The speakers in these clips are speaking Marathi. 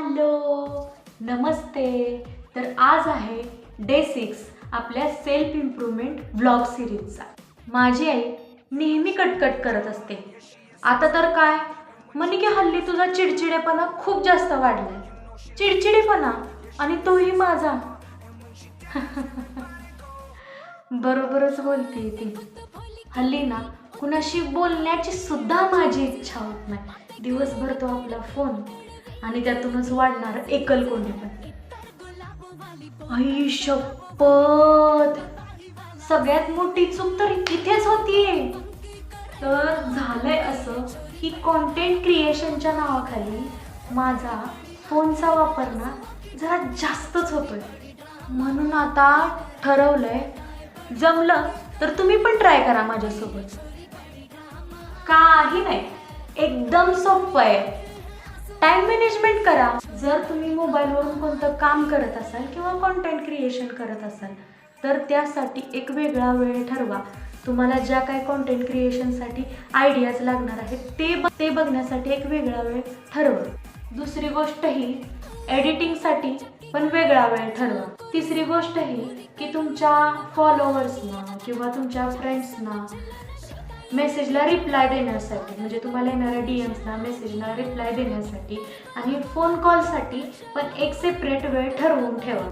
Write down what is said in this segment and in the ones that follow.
हॅलो नमस्ते. तर आज आहे डे सिक्स आपल्या सेल्फ इम्प्रूव्हमेंट व्लॉग सिरीजचा माझी आई नेहमी कटकट करत असते. आता तर काय? म्हणे की हल्ली तुझा चिडचिडेपणा खूप जास्त वाढलाय. चिडचिडेपणा? आणि तोही माझा. बरोबरच बोलते ती. हल्ली ना कुणाशी बोलण्याची सुद्धा माझी इच्छा होत नाही. दिवसभर तो आपला फोन आणि त्यातूनच वाढणार एकलकोंडी पण आई शपथ सगळ्यात मोठी चूक तर इथेच होतीये. तर झालंय असं की कॉन्टेंट क्रिएशनच्या नावाखाली माझा फोनचा वापर ना जरा जास्तच होतोय. म्हणून आता ठरवलंय जमलं तर तुम्ही पण ट्राय करा माझ्यासोबत. काही नाही. एकदम सोपं आहे. टाइम मॅनेजमेंट करा. जर तुम्ही मोबाईलवरून कोणतं काम करत असाल किंवा कॉन्टेंट क्रिएशन करत असाल तर त्यासाठी एक वेगळा वेळ ठरवा. तुम्हाला ज्या काही कॉन्टेंट क्रिएशनसाठी आयडियाज लागणार आहेत ते ब ते बघण्यासाठी एक वेगळा वेळ ठरवा. दुसरी गोष्ट ही एडिटिंगसाठी पण वेगळा वेळ ठरवा. तिसरी गोष्ट ही की तुमच्या फॉलोअर्सना किंवा तुमच्या फ्रेंड्सना मेसेजला रिप्लाय देण्यासाठी म्हणजे तुम्हाला येणाऱ्या डी एम्सना मेसेजला रिप्लाय देण्यासाठी आणि फोन कॉलसाठी पण एक सेपरेट वेळ ठरवून ठेवा.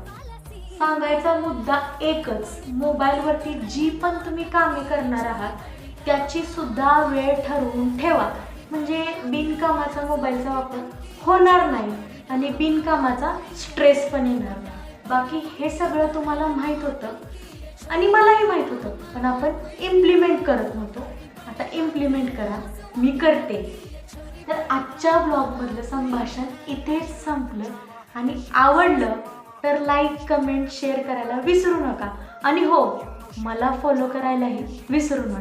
सांगायचा मुद्दा एकच मोबाईलवरती जी पण तुम्ही कामे करणार आहात त्याची सुद्धा वेळ ठरवून ठेवा. म्हणजे बिनकामाचा मोबाईलचा वापर होणार नाही आणि बिनकामाचा स्ट्रेस पण येणार नाही. बाकी हे सगळं तुम्हाला माहीत होतं आणि मलाही माहीत होतं पण आपण इम्प्लिमेंट करत नव्हतो. आता इम्प्लिमेंट करा. मी करते. तर आजच्या ब्लॉगमधलं संभाषण इथेच संपलं. आणि आवडलं तर लाईक कमेंट शेअर करायला विसरू नका. आणि हो मला फॉलो करायलाही विसरू नका.